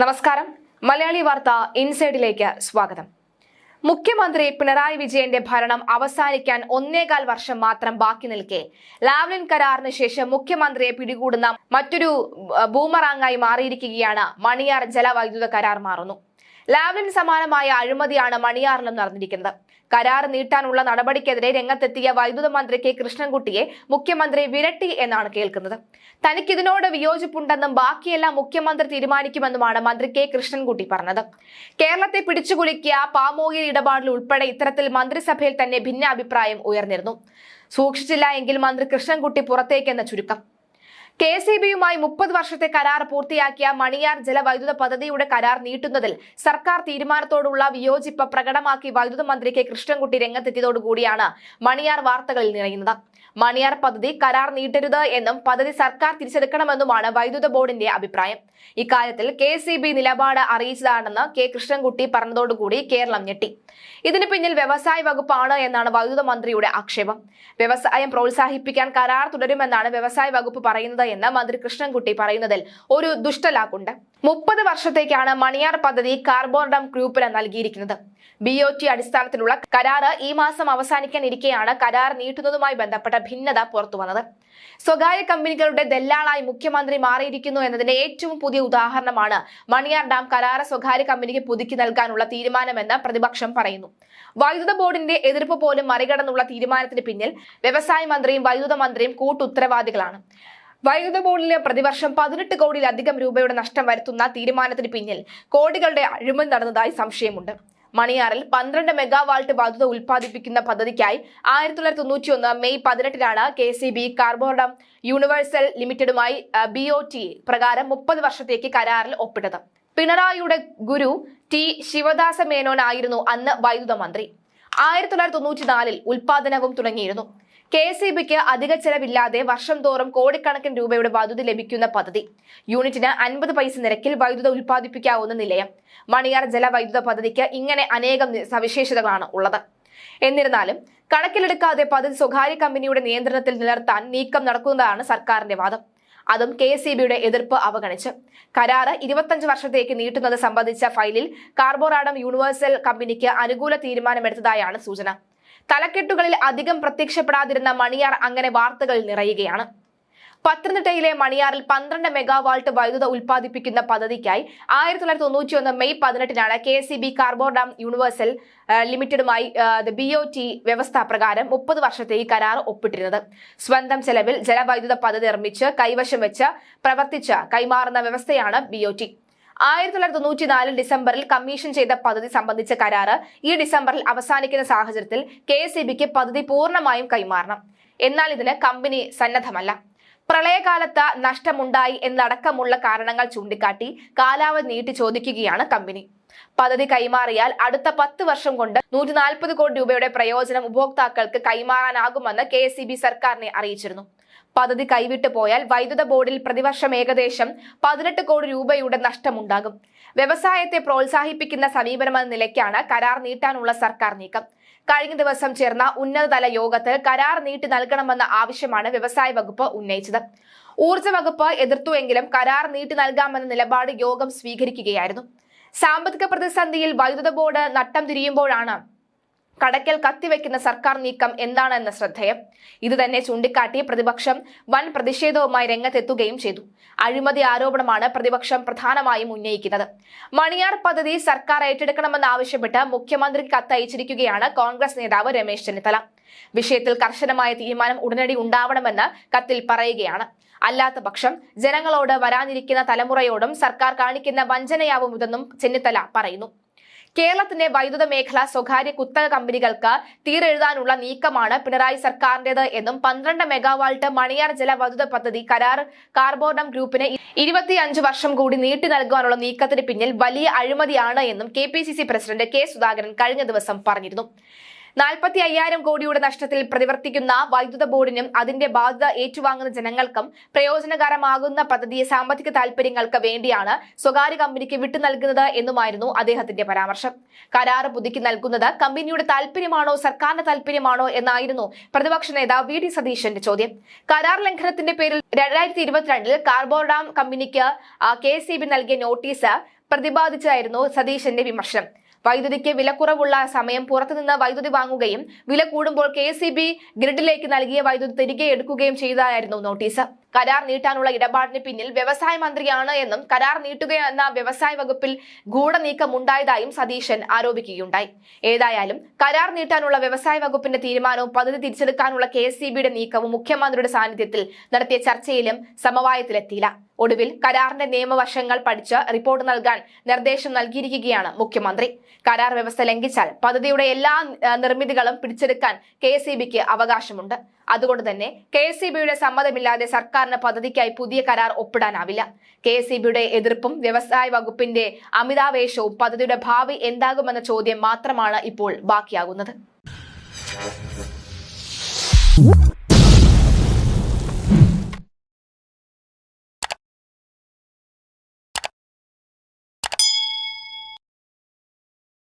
നമസ്കാരം. മലയാളി വാർത്ത ഇൻസൈഡിലേക്ക് സ്വാഗതം. മുഖ്യമന്ത്രി പിണറായി വിജയന്റെ ഭരണം അവസാനിക്കാൻ ഒന്നേകാൽ വർഷം മാത്രം ബാക്കി നിൽക്കെ. ലാവ്ലിൻ കരാറിന് ശേഷം മുഖ്യമന്ത്രിയെ പിടികൂടുന്ന മറ്റൊരു ബൂമറാങ്ങായി മാറിയിരിക്കുകയാണ് മണിയാർ ജലവൈദ്യുത കരാർ മാറുന്നു. ലാവ്ലിൻ സമാനമായ അഴിമതിയാണ് മണിയാറിലും നടന്നിരിക്കുന്നത്. കരാർ നീട്ടാനുള്ള നടപടിക്കെതിരെ രംഗത്തെത്തിയ വൈദ്യുത മന്ത്രി കെ കൃഷ്ണൻകുട്ടിയെ മുഖ്യമന്ത്രി വിരട്ടി എന്നാണ് കേൾക്കുന്നത്. തനിക്കിതിനോട് വിയോജിപ്പുണ്ടെന്നും ബാക്കിയെല്ലാം മുഖ്യമന്ത്രി തീരുമാനിക്കുമെന്നുമാണ് മന്ത്രി കെ കൃഷ്ണൻകുട്ടി പറഞ്ഞത്. കേരളത്തെ പിടിച്ചുകുലുക്കിയ പാമോയിൽ ഇടപാടിൽ ഉൾപ്പെടെ ഇത്തരത്തിൽ മന്ത്രിസഭയിൽ തന്നെ ഭിന്നാഭിപ്രായം ഉയർന്നിരുന്നു. സൂക്ഷിച്ചില്ല എങ്കിൽ മന്ത്രി കൃഷ്ണൻകുട്ടി പുറത്തേക്കെന്ന ചുരുക്കം. കെ സി ബിയുമായി മുപ്പത് വർഷത്തെ കരാർ പൂർത്തിയാക്കിയ മണിയാർ ജലവൈദ്യുത പദ്ധതിയുടെ കരാർ നീട്ടുന്നതിൽ സർക്കാർ തീരുമാനത്തോടുള്ള വിയോജിപ്പ് പ്രകടമാക്കി വൈദ്യുത മന്ത്രി കെ കൃഷ്ണൻകുട്ടി രംഗത്തെത്തിയതോടുകൂടിയാണ് മണിയാർ വാർത്തകളിൽ നിറയുന്നത്. മണിയാർ പദ്ധതി കരാർ നീട്ടരുത് എന്നും പദ്ധതി സർക്കാർ തിരിച്ചെടുക്കണമെന്നുമാണ് വൈദ്യുത ബോർഡിന്റെ അഭിപ്രായം. ഇക്കാര്യത്തിൽ കെ ബി നിലപാട് അറിയിച്ചതാണെന്ന് കെ കൃഷ്ണൻകുട്ടി പറഞ്ഞതോടുകൂടി കേരളം ഞെട്ടി. ഇതിന് പിന്നിൽ വ്യവസായ വകുപ്പാണ് എന്നാണ് വൈദ്യുത മന്ത്രിയുടെ ആക്ഷേപം. വ്യവസായം പ്രോത്സാഹിപ്പിക്കാൻ കരാർ തുടരുമെന്നാണ് വ്യവസായ വകുപ്പ് പറയുന്നത് എന്ന് മന്ത്രി കൃഷ്ണൻകുട്ടി പറയുന്നതിൽ ഒരു ദുഷ്ടലാക്കുണ്ട് മുപ്പത് വർഷത്തേക്കാണ് മണിയാർ പദ്ധതി കാർബോർഡം ഗ്രൂപ്പിന് നൽകിയിരിക്കുന്നത്. ബി ഒ ടി അടിസ്ഥാനത്തിലുള്ള കരാറ് ഈ മാസം അവസാനിക്കാനിരിക്കെയാണ് കരാർ നീട്ടുന്നതുമായി ബന്ധപ്പെട്ട ഭിന്നത പുറത്തുവന്നത്. സ്വകാര്യ കമ്പനികളുടെ ദല്ലാളായി മുഖ്യമന്ത്രി മാറിയിരിക്കുന്നു എന്നതിന്റെ ഏറ്റവും പുതിയ ഉദാഹരണമാണ് മണിയാർ ഡാം കരാറ് സ്വകാര്യ കമ്പനിക്ക് പുതുക്കി നൽകാനുള്ള തീരുമാനമെന്ന് പ്രതിപക്ഷം പറയുന്നു. വൈദ്യുത ബോർഡിന്റെ എതിർപ്പ് പോലും മറികടന്നുള്ള തീരുമാനത്തിന് പിന്നിൽ വ്യവസായ മന്ത്രിയും വൈദ്യുത മന്ത്രിയും കൂട്ടുത്തരവാദികളാണ്. വൈദ്യുത ബോർഡിന് പ്രതിവർഷം പതിനെട്ട് കോടിയിലധികം രൂപയുടെ നഷ്ടം വരുത്തുന്ന തീരുമാനത്തിന് പിന്നിൽ കോടികളുടെ അഴിമതി നടന്നതായി സംശയമുണ്ട്. മണിയാറിൽ പന്ത്രണ്ട് മെഗാവാൾട്ട് വൈദ്യുത ഉൽപ്പാദിപ്പിക്കുന്ന പദ്ധതിക്കായി ആയിരത്തി തൊള്ളായിരത്തി തൊണ്ണൂറ്റി ഒന്ന് May പതിനെട്ടിനാണ് K C B Carborundum Universal ലിമിറ്റഡുമായി B O T പ്രകാരം മുപ്പത് വർഷത്തേക്ക് കരാറിൽ ഒപ്പിട്ടത്. പിണറായിയുടെ ഗുരു ടി ശിവദാസ മേനോനായിരുന്നു അന്ന് വൈദ്യുത മന്ത്രി. ആയിരത്തി തൊള്ളായിരത്തി തൊണ്ണൂറ്റി നാലിൽ ഉൽപാദനവും തുടങ്ങിയിരുന്നു. കെ എസ് ഇ ബിക്ക് അധിക ചെലവില്ലാതെ വർഷം തോറും കോടിക്കണക്കിന് രൂപയുടെ വൈദ്യുതി ലഭിക്കുന്ന പദ്ധതി. യൂണിറ്റിന് അൻപത് പൈസ നിരക്കിൽ വൈദ്യുതി ഉൽപ്പാദിപ്പിക്കാവുന്ന നിലയം. മണിയാർ ജലവൈദ്യുത പദ്ധതിക്ക് ഇങ്ങനെ അനേകം സവിശേഷതകളാണ് ഉള്ളത്. എന്നിരുന്നാലും കണക്കിലെടുക്കാതെ പദ്ധതി സ്വകാര്യ കമ്പനിയുടെ നിയന്ത്രണത്തിൽ നിലർത്താൻ നീക്കം നടക്കുന്നതാണ് സർക്കാരിന്റെ വാദം. അതും കെ എസ് ഇ ബിയുടെ എതിർപ്പ് അവഗണിച്ച്. കരാറ് ഇരുപത്തഞ്ച് വർഷത്തേക്ക് നീട്ടുന്നത് സംബന്ധിച്ച ഫയലിൽ കാർബോറാഡം യൂണിവേഴ്സൽ കമ്പനിക്ക് അനുകൂല തീരുമാനമെടുത്തതായാണ് സൂചന. തലക്കെട്ടുകളിൽ അധികം പ്രത്യക്ഷപ്പെടാതിരുന്ന മണിയാർ അങ്ങനെ വാർത്തകളിൽ നിറയുകയാണ്. പത്തനംതിട്ടയിലെ മണിയാറിൽ പന്ത്രണ്ട് മെഗാവാൾട്ട് വൈദ്യുത ഉൽപ്പാദിപ്പിക്കുന്ന പദ്ധതിക്കായി ആയിരത്തി തൊള്ളായിരത്തി തൊണ്ണൂറ്റി ഒന്ന് May പതിനെട്ടിനാണ് K C B Carborundum Universal ലിമിറ്റഡുമായി B O T വ്യവസ്ഥ പ്രകാരം മുപ്പത് വർഷത്തെ ഈ കരാർ ഒപ്പിട്ടിരുന്നത്. സ്വന്തം ചെലവിൽ ജലവൈദ്യുത പദ്ധതി നിർമ്മിച്ച് കൈവശം വെച്ച് പ്രവർത്തിച്ച് കൈമാറുന്ന വ്യവസ്ഥയാണ് ബി ഒ ടി. ആയിരത്തി തൊള്ളായിരത്തി തൊണ്ണൂറ്റി നാല് ഡിസംബറിൽ കമ്മീഷൻ ചെയ്ത പദ്ധതി സംബന്ധിച്ച കരാറ് ഈ ഡിസംബറിൽ അവസാനിക്കുന്ന സാഹചര്യത്തിൽ കെ പദ്ധതി പൂർണമായും കൈമാറണം. എന്നാൽ ഇതിന് കമ്പനി സന്നദ്ധമല്ല. പ്രളയകാലത്ത് നഷ്ടമുണ്ടായി എന്നടക്കമുള്ള കാരണങ്ങൾ ചൂണ്ടിക്കാട്ടി കാലാവധി നീട്ടി ചോദിക്കുകയാണ് കമ്പനി. പദ്ധതി കൈമാറിയാൽ അടുത്ത പത്ത് വർഷം കൊണ്ട് നൂറ്റി നാൽപ്പത് കോടി രൂപയുടെ പ്രയോജനം ഉപഭോക്താക്കൾക്ക് കൈമാറാനാകുമെന്ന് കെ സർക്കാരിനെ അറിയിച്ചിരുന്നു. പദ്ധതി കൈവിട്ടു പോയാൽ വൈദ്യുത ബോർഡിൽ പ്രതിവർഷം ഏകദേശം പതിനെട്ട് കോടി രൂപയുടെ നഷ്ടമുണ്ടാകും. വ്യവസായത്തെ പ്രോത്സാഹിപ്പിക്കുന്ന സമീപനമെന്ന നിലയ്ക്കാണ് കരാർ നീട്ടാനുള്ള സർക്കാർ നീക്കം. കഴിഞ്ഞ ദിവസം ചേർന്ന ഉന്നതതല യോഗത്തിൽ കരാർ നീട്ടി നൽകണമെന്ന ആവശ്യമാണ് വ്യവസായ വകുപ്പ് ഉന്നയിച്ചത്. ഊർജ വകുപ്പ് എതിർത്തുവെങ്കിലും കരാർ നീട്ടി നൽകാമെന്ന നിലപാട് യോഗം സ്വീകരിക്കുകയായിരുന്നു. സാമ്പത്തിക പ്രതിസന്ധിയിൽ വൈദ്യുത ബോർഡ് നട്ടം തിരിയുമ്പോഴാണ് കടക്കൽ കത്തിവെക്കുന്ന സർക്കാർ നീക്കം എന്താണെന്ന് ശ്രദ്ധേയം. ഇത് തന്നെ ചൂണ്ടിക്കാട്ടി പ്രതിപക്ഷം വൻ പ്രതിഷേധവുമായി രംഗത്തെത്തുകയും ചെയ്തു. അഴിമതി ആരോപണമാണ് പ്രതിപക്ഷം പ്രധാനമായും ഉന്നയിക്കുന്നത്. മണിയാർ പദ്ധതി സർക്കാർ ഏറ്റെടുക്കണമെന്നാവശ്യപ്പെട്ട് മുഖ്യമന്ത്രിക്ക് കത്തയച്ചിരിക്കുകയാണ് കോൺഗ്രസ് നേതാവ് രമേശ് ചെന്നിത്തല. വിഷയത്തിൽ കർശനമായ തീരുമാനം ഉടനടി ഉണ്ടാവണമെന്ന് കത്തിൽ പറയുകയാണ്. അല്ലാത്ത പക്ഷം ജനങ്ങളോട് വരാനിരിക്കുന്ന തലമുറയോടും സർക്കാർ കാണിക്കുന്ന വഞ്ചനയാവും ഇതെന്നും ചെന്നിത്തല പറയുന്നു. കേരളത്തിന്റെ വൈദ്യുത മേഖല സ്വകാര്യ കുത്തക കമ്പനികൾക്ക് തീരെഴുതാനുള്ള നീക്കമാണ് പിണറായി സർക്കാരിന്റേത് എന്നും പന്ത്രണ്ട് മെഗാവാൾട്ട് മണിയാർ ജലവൈദ്യുത പദ്ധതി കരാർ കാർബോർഡം ഗ്രൂപ്പിന് ഇരുപത്തിയഞ്ച് വർഷം കൂടി നീട്ടി നൽകാനുള്ള നീക്കത്തിന് പിന്നിൽ വലിയ അഴിമതിയാണ് എന്നും കെ പ്രസിഡന്റ് കെ സുധാകരൻ കഴിഞ്ഞ ദിവസം പറഞ്ഞിരുന്നു. നാൽപ്പത്തി അയ്യായിരം കോടിയുടെ നഷ്ടത്തിൽ പ്രതിവർത്തിക്കുന്ന വൈദ്യുത ബോർഡിനും അതിന്റെ ബാധ്യത ഏറ്റുവാങ്ങുന്ന ജനങ്ങൾക്കും പ്രയോജനകരമാകുന്ന പദ്ധതിയെ സാമ്പത്തിക താൽപര്യങ്ങൾക്ക് വേണ്ടിയാണ് സ്വകാര്യ കമ്പനിക്ക് വിട്ടു നൽകുന്നത് എന്നുമായിരുന്നു അദ്ദേഹത്തിന്റെ പരാമർശം. കരാറ് പുതുക്കി നൽകുന്നത് കമ്പനിയുടെ താൽപര്യമാണോ സർക്കാരിന്റെ താൽപര്യമാണോ എന്നായിരുന്നു പ്രതിപക്ഷ നേതാവ് വി. സതീശന്റെ ചോദ്യം. കരാർ ലംഘനത്തിന്റെ പേരിൽ രണ്ടായിരത്തി ഇരുപത്തിരണ്ടിൽ കാർബോഡാം കമ്പനിക്ക് കെ. നൽകിയ നോട്ടീസ് പ്രതിപാദിച്ചായിരുന്നു സതീശന്റെ വിമർശനം. വൈദ്യുതിക്ക് വിലക്കുറവുള്ള സമയം പുറത്തുനിന്ന് വൈദ്യുതി വാങ്ങുകയും വില കൂടുമ്പോൾ കെ ഗ്രിഡിലേക്ക് നൽകിയ വൈദ്യുതി തിരികെ എടുക്കുകയും ചെയ്തതായിരുന്നു നോട്ടീസ്. കരാർ നീട്ടാനുള്ള ഇടപാടിന് പിന്നിൽ വ്യവസായ മന്ത്രിയാണ് എന്നും കരാർ നീട്ടുകയെന്ന വ്യവസായ വകുപ്പിൽ ഗൂഢനീക്കമുണ്ടായതായും സതീശൻ ആരോപിക്കുകയുണ്ടായി. ഏതായാലും കരാർ നീട്ടാനുള്ള വ്യവസായ വകുപ്പിന്റെ തീരുമാനവും പദ്ധതി തിരിച്ചെടുക്കാനുള്ള കെ എസ് നീക്കവും മുഖ്യമന്ത്രിയുടെ സാന്നിധ്യത്തിൽ നടത്തിയ ചർച്ചയിലും സമവായത്തിലെത്തിയില്ല. ഒടുവിൽ കരാറിന്റെ നിയമവശങ്ങൾ പഠിച്ച് റിപ്പോർട്ട് നൽകാൻ നിർദ്ദേശം നൽകിയിരിക്കുകയാണ് മുഖ്യമന്ത്രി. കരാർ വ്യവസ്ഥ ലംഘിച്ചാൽ പദ്ധതിയുടെ എല്ലാ നിർമ്മിതികളും പിടിച്ചെടുക്കാൻ കെ അവകാശമുണ്ട്. അതുകൊണ്ട് തന്നെ കെ എസ് സമ്മതമില്ലാതെ സർക്കാരിന് പദ്ധതിക്കായി പുതിയ കരാർ ഒപ്പിടാനാവില്ല. കെ എസ് എതിർപ്പും വ്യവസായ വകുപ്പിന്റെ അമിതാവേശവും പദ്ധതിയുടെ ഭാവി എന്താകുമെന്ന ചോദ്യം മാത്രമാണ് ഇപ്പോൾ ബാക്കിയാകുന്നത്.